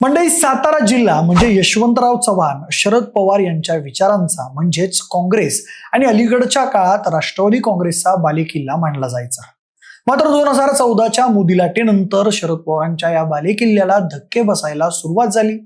मंडळी सातारा जिल्हा म्हणजे यशवंतराव चव्हाण शरद पवार यांच्या विचारांचा म्हणजेच काँग्रेस आणि अलीकडच्या काळात राष्ट्रवादी काँग्रेसचा बालेकिल्ला मानला जायचा. मात्र दोन हजार चौदाच्या मोदी लाटेनंतर शरद पवारांच्या या बालेकिल्ल्याला धक्के बसायला सुरुवात झाली.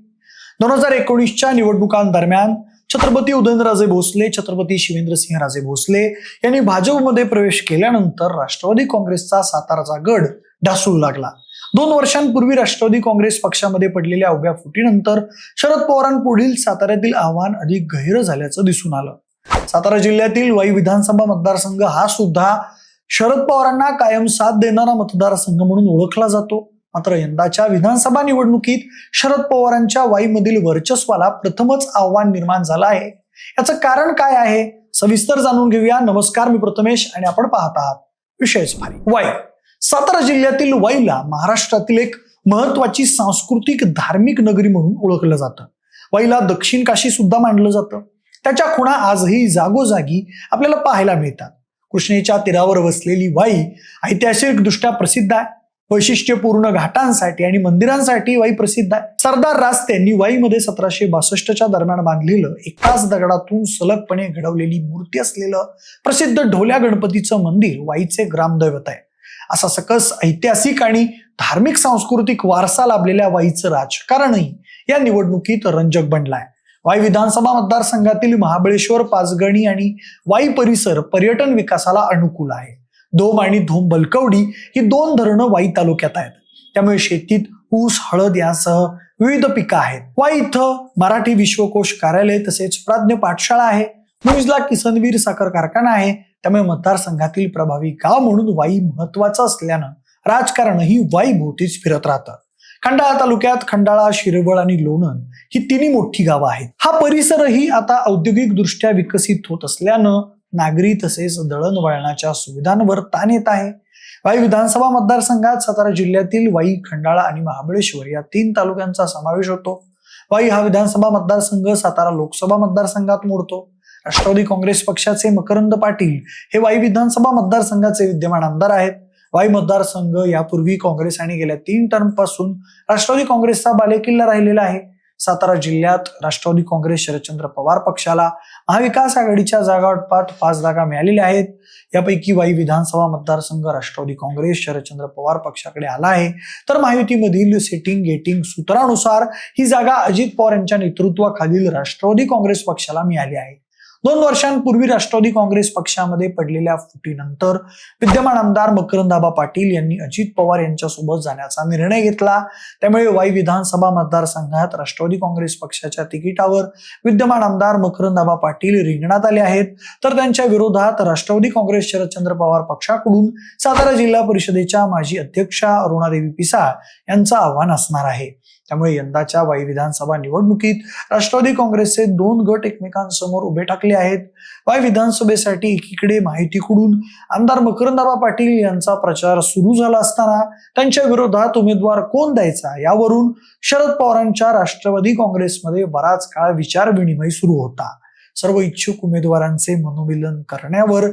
दोन हजार एकोणीसच्या निवडणुकांदरम्यान छत्रपती उदयनराजे भोसले छत्रपती शिवेंद्रसिंह राजे भोसले यांनी भाजपमध्ये प्रवेश केल्यानंतर राष्ट्रवादी काँग्रेसचा साताराचा गड ढासू लागला. दोन वर्षांपूर्वी राष्ट्रवादी काँग्रेस पक्षामध्ये पडलेल्या उभ्या फुटीनंतर शरद पवारांपुढील साताऱ्यातील आव्हान अधिक गहिरं झाल्याचं दिसून आलं. सातारा जिल्ह्यातील वाई विधानसभा मतदारसंघ हा सुद्धा शरद पवारांना कायम साथ देणारा मतदारसंघ म्हणून ओळखला जातो. मात्र यंदाच्या विधानसभा निवडणुकीत शरद पवारांच्या वाईमधील वर्चस्वाला प्रथमच आव्हान निर्माण झालं आहे. याचं कारण काय आहे? सविस्तर जाणून घेऊया. नमस्कार मी प्रथमेश आणि आपण पाहत आहात विषयच भारी वाई. सातारा जिल्ह्यातील वाईला महाराष्ट्रातील एक महत्वाची सांस्कृतिक धार्मिक नगरी म्हणून ओळखलं जातं. वाईला दक्षिण काशी सुद्धा मानलं जातं. त्याच्या खुणा आजही जागोजागी आपल्याला पाहायला मिळतात. कृष्णेच्या तीरावर वसलेली वाई ऐतिहासिकदृष्ट्या प्रसिद्ध आहे. वैशिष्ट्यपूर्ण घाटांसाठी आणि मंदिरांसाठी वाई प्रसिद्ध आहे. सरदार रास्ते यांनी वाईमध्ये सतराशे बासष्टच्या दरम्यान बांधलेलं एकाच दगडातून सलगपणे घडवलेली मूर्ती असलेलं प्रसिद्ध ढोल्या गणपतीचं मंदिर वाईचे ग्रामदैवत आहे. असा सकस ऐतिहासिक आणि धार्मिक सांस्कृतिक वारसा लाभलेल्या वाईचं राजकारणही या निवडणुकीत रंजक बनलाय. वाई विधानसभा मतदारसंघातील महाबळेश्वर पाचगणी आणि वाई परिसर पर्यटन विकासाला अनुकूल आहे. धोम आणि धोम बलकवडी ही दोन धरणं वाई तालुक्यात आहेत. त्यामुळे शेतीत ऊस हळद यासह विविध पिकं आहेत. वाई इथं मराठी विश्वकोश कार्यालय तसेच प्राज्ञ पाठशाळा आहे. मुईजला किसनवीर साखर कारखाना आहे. त्यामुळे मतदारसंघातील प्रभावी गाव म्हणून वाई महत्वाचं असल्यानं राजकारणही वाई भोवतीच फिरत राहतं. खंडाळा तालुक्यात खंडाळा शिरवळ आणि लोणंद ही तिन्ही मोठी गावं आहेत. हा परिसरही आता औद्योगिक दृष्ट्या विकसित होत असल्यानं नागरी तसेच दळणवळणाच्या सुविधांवर ताण येत आहे. वाई विधानसभा मतदारसंघात सातारा जिल्ह्यातील वाई खंडाळा आणि महाबळेश्वर या तीन तालुक्यांचा समावेश होतो. वाई हा विधानसभा मतदारसंघ सातारा लोकसभा मतदारसंघात मोडतो. राष्ट्रवादी काँग्रेस पक्षाचे मकरंद पाटील हे वाई विधानसभा मतदारसंघाचे विद्यमान आमदार आहेत. वाई मतदारसंघ यापूर्वी काँग्रेस आणि गेल्या तीन टर्मपासून राष्ट्रवादी काँग्रेसचा बालेकिल्ला राहिलेला आहे. सातारा जिल्ह्यात राष्ट्रवादी काँग्रेस शरदचंद्र पवार पक्षाला महाविकास आघाडीच्या जागा वाटपात पाच जागा मिळालेल्या आहेत. यापैकी वाई विधानसभा मतदारसंघ राष्ट्रवादी काँग्रेस शरदचंद्र पवार पक्षाकडे आला आहे. तर महायुतीमधील सेटिंग गेटिंग सूत्रानुसार ही जागा अजित पवार यांच्या नेतृत्वाखालील राष्ट्रवादी काँग्रेस पक्षाला मिळाली आहे. दोन वर्षांपूर्वी राष्ट्रवादी काँग्रेस पक्षामध्ये पडलेल्या फुटीनंतर विद्यमान आमदार मकरंदाबा पाटील यांनी अजित पवार यांच्यासोबत जाण्याचा निर्णय घेतला. त्यामुळे वाई विधानसभा मतदारसंघात राष्ट्रवादी काँग्रेस पक्षाच्या तिकिटावर विद्यमान आमदार मकरंदाबा पाटील रिंगणात आले आहेत. तर त्यांच्या विरोधात राष्ट्रवादी काँग्रेस शरदचंद्र पवार पक्षाकडून सातारा जिल्हा परिषदेच्या माजी अध्यक्षा अरुणादेवी पिसाळ यांचं आव्हान असणार आहे. त्यामुळे यंदाच्या वाई विधानसभा निवडणुकीत राष्ट्रवादी काँग्रेसचे दोन गट एकमेकांसमोर उभे ठाकले आहेत. वाय विधानसभेसाठी एकीकडे माहितीकडून आमदार मकरंदाबा पाटील यांचा प्रचार सुरू झाला असताना त्यांच्या विरोधात उमेदवार कोण द्यायचा यावरून शरद पवारांच्या राष्ट्रवादी काँग्रेसमध्ये बराच काळ विचारविनिमय सुरू होता. सर्व इच्छुक उमेदवारांचे मनोमिलन करण्यावर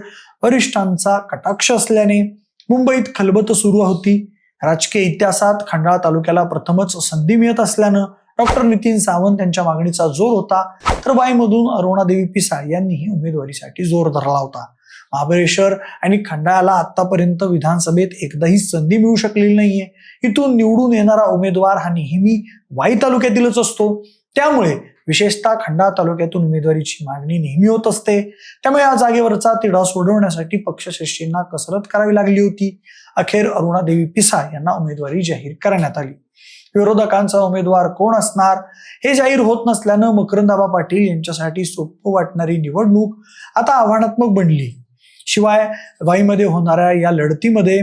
वरिष्ठांचा कटाक्ष असल्याने मुंबईत खलबत सुरू होती. राजकीय इतिहासात खंडाळा तालुक्याला प्रथमच संधी मिळत असल्यानं डॉक्टर नितीन सावंत यांच्या मागणीचा जोर होता तर बाईमधून अरुणादेवी पिसाळ यांनीही उमेदवारीसाठी जोर धरला होता. महाबळेश्वर आणि खंडाळ्याला आतापर्यंत विधानसभेत एकदाही संधी मिळू शकलेली नाहीये. इथून निवडून येणारा उमेदवार हा नेहमी वाई तालुक्यातीलच असतो. त्यामुळे विशेषतः खंडाळा तालुक्यातून उमेदवारीची मागणी नेहमी होत असते. त्यामुळे या जागेवरचा तिढा सोडवण्यासाठी पक्षश्रेष्ठींना कसरत करावी लागली होती. अखेर अरुणादेवी पिसा यांना उमेदवारी जाहीर करण्यात आली. विरोधकांचा उमेदवार कोण असणार हे जाहीर होत नसल्यानं मकरंदाबा पाटील यांच्यासाठी सोपं वाटणारी निवडणूक आता आव्हानात्मक बनली. शिवाय वाईमध्ये होणाऱ्या या लढतीमध्ये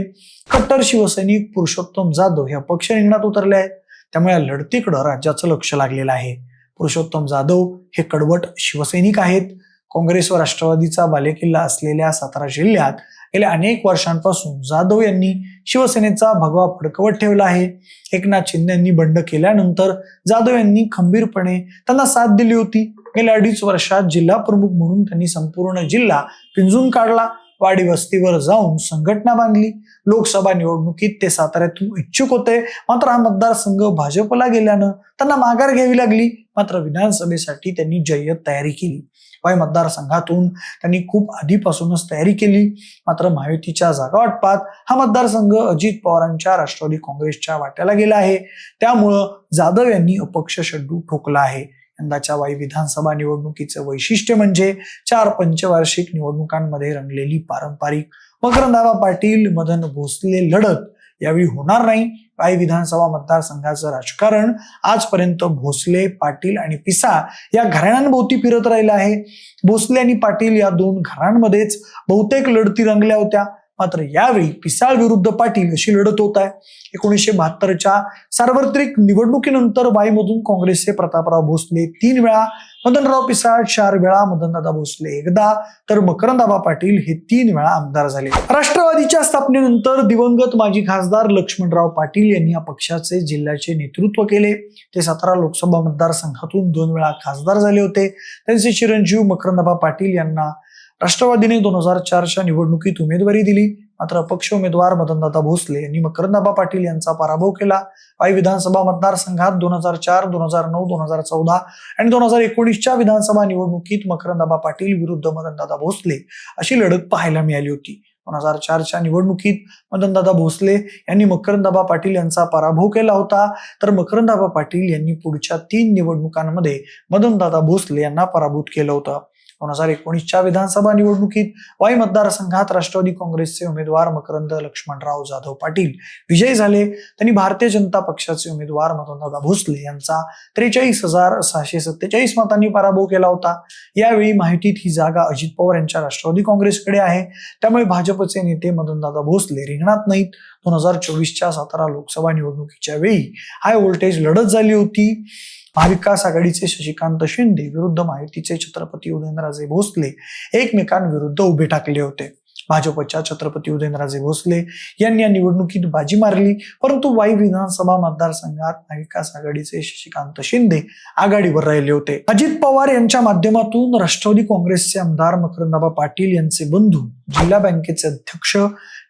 कट्टर शिवसैनिक पुरुषोत्तम जाधव या पक्ष रिंगणात उतरले आहेत. त्यामुळे या लढतीकडं राज्याचं लक्ष लागलेलं आहे. पुरुषोत्तम जाधव हे कडवट शिवसैनिक आहेत. काँग्रेस व राष्ट्रवादीचा बालेकिल्ला असलेल्या सातारा जिल्ह्यात गेल्या अनेक वर्षांपासून जाधव यांनी शिवसेनेचा भगवा फडकवत ठेवला आहे. एकनाथ शिंदे यांनी बंड केल्यानंतर जाधव यांनी खंबीरपणे त्यांना साथ दिली होती. गेल्या अडीच वर्षात जिल्हा प्रमुख म्हणून त्यांनी संपूर्ण जिल्हा पिंजून काढला. वाडी वस्तीवर जाऊन संघटना बांधली. लोकसभा निवडणुकीत ते साताऱ्यातून इच्छुक होते. मात्र हा मतदारसंघ भाजपला गेल्यानं त्यांना माघार घ्यावी लागली. मात्र विधानसभेसाठी त्यांनी जय्यत तयारी केली. वाई मतदारसंघातून त्यांनी खूप आधीपासूनच तयारी केली. मात्र महायुतीच्या जागा वाटपात हा मतदारसंघ अजित पवारांच्या राष्ट्रवादी काँग्रेसच्या वाट्याला गेला आहे. त्यामुळं जाधव यांनी अपक्ष शड्डू ठोकला आहे. यंदाच्या वाई विधानसभा निवडणुकीचं वैशिष्ट्य म्हणजे चार पंचवार्षिक निवडणुकांमध्ये रंगलेली पारंपरिक मकरंदाबा पाटील मदन भोसले लढत यावेळी होणार नाही. वाई विधानसभा मतदारसंघाचं राजकारण आजपर्यंत भोसले पाटील आणि पिसा या घराण्यांभोवती फिरत राहिलं आहे. भोसले आणि पाटील या दोन घरांमध्येच बहुतेक लढती रंगल्या होत्या. मात्र यावेळी पिसाळ विरुद्ध पाटील अशी लढत होत आहे. एकोणीसशे बहात्तरच्या सार्वत्रिक निवडणुकीनंतर वाईमधून काँग्रेसचे प्रतापराव भोसले तीन वेळा मदनराव पिसाळ चार वेळा मदनदादा भोसले एकदा तर मकरंदाबा पाटील हे तीन वेळा आमदार झाले. राष्ट्रवादीच्या स्थापनेनंतर दिवंगत माजी खासदार लक्ष्मणराव पाटील यांनी या पक्षाचे जिल्ह्याचे नेतृत्व केले. ते सातारा लोकसभा मतदारसंघातून दोन वेळा खासदार झाले होते. त्यांचे चिरंजीव मकरंदाबा पाटील यांना राष्ट्रवादीने दोन हजार चारच्या निवडणुकीत उमेदवारी दिली. मात्र अपक्ष उमेदवार मदनदादा भोसले यांनी मकरंदाबा पाटील यांचा पराभव केला. वाई विधानसभा मतदारसंघात दोन हजार चार दोन हजार नऊ दोन हजार चौदा आणि दोन हजार एकोणीसच्या विधानसभा निवडणुकीत मकरंदाबा पाटील विरुद्ध मदनदादा भोसले अशी लढत पाहायला मिळाली होती. दोन हजार चारच्या निवडणुकीत मदनदादा भोसले यांनी मकरंदाबा पाटील यांचा पराभव केला होता. तर मकरंदाबा पाटील यांनी पुढच्या तीन निवडणुकांमध्ये मदनदादा भोसले यांना पराभूत केलं होतं. दोन हजार एकोणीसच्या विधानसभा निवडणुकीत वाई मतदारसंघात राष्ट्रवादी काँग्रेसचे उमेदवार मकरंद लक्ष्मणराव जाधव पाटील विजयी झाले. त्यांनी भारतीय जनता पक्षाचे उमेदवार मतदादा भोसले यांचा त्रेचाळीस हजार सहाशे सत्तेचाळीस मतांनी पराभव केला होता. यावेळी माहितीत ही जागा अजित पवार यांच्या राष्ट्रवादी काँग्रेसकडे आहे. त्यामुळे भाजपचे नेते मदनदादा भोसले रिंगणात नाहीत. दोन हजार चोवीसच्या सातारा लोकसभा निवडणुकीच्या वेळी हाय व्होल्टेज लढत झाली होती. महाविकास आघाडीचे शशिकांत शिंदे विरुद्ध माहितीचे छत्रपती उदयनराजे भोसले एकमेकांविरुद्ध उभे ठाकले होते. भाजपच्या छत्रपती उदयनराजे भोसले यांनी या निवडणुकीत बाजी मारली. परंतु वाई विधानसभा मतदारसंघात महाविकास आघाडीचे शशिकांत शिंदे आघाडीवर राहिले होते. अजित पवार यांच्या माध्यमातून राष्ट्रवादी काँग्रेसचे आमदार मकरंदाबा पाटील यांचे बंधू जिल्हा बँकेचे अध्यक्ष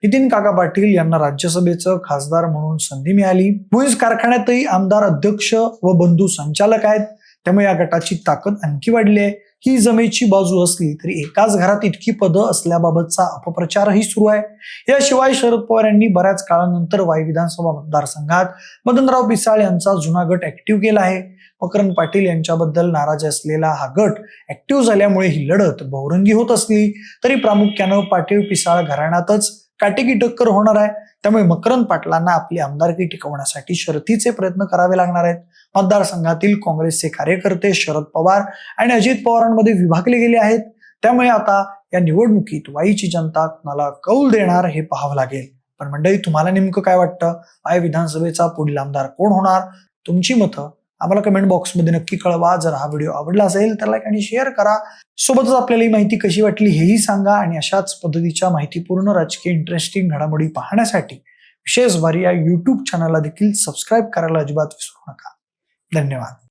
नितीन काका पाटील यांना राज्यसभेचं खासदार म्हणून संधी मिळाली. भुईज कारखान्यातही आमदार अध्यक्ष व बंधू संचालक आहेत. त्यामुळे या गटाची ताकद आणखी वाढली आहे. ही जमेची बाजू असली तरी एकाच घरात इतकी पदं असल्याबाबतचा अपप्रचारही सुरू आहे. याशिवाय शरद पवार यांनी बऱ्याच काळानंतर वाई विधानसभा मतदारसंघात मदनराव पिसाळ यांचा जुना गट ऍक्टिव्ह केला आहे. मकरंद पाटील यांच्याबद्दल नाराज असलेला हा गट ऍक्टिव्ह झाल्यामुळे ही लढत बहुरंगी होत असली तरी प्रामुख्यानं पाटील पिसाळ घराण्यातच काटेकी टक्कर होणार आहे. त्यामुळे मकरंद पाटलांना आपली आमदारकी टिकवण्यासाठी शर्थीचे प्रयत्न करावे लागणार आहेत. मतदारसंघातील काँग्रेसचे कार्यकर्ते शरद पवार आणि अजित पवारांमध्ये विभागले गेले आहेत. त्यामुळे आता या निवडणुकीत वाईची जनता कुणाला कौल देणार हे पाहावं लागेल. पण मंडळी तुम्हाला नेमकं काय वाटतं? आय विधानसभेचा पुढील आमदार कोण होणार? तुमची मतं आम्हाला कमेंट बॉक्समध्ये नक्की कळवा. जर हा व्हिडिओ आवडला असेल तर लाईक आणि शेअर करा. सोबतच आपल्याला ही माहिती कशी वाटली हेही सांगा आणि अशाच पद्धतीच्या माहितीपूर्ण राजकीय इंटरेस्टिंग घडामोडी पाहण्यासाठी विशेष भारी या यूट्यूब चॅनलला देखील सबस्क्राईब करायला अजिबात विसरू नका. धन्यवाद.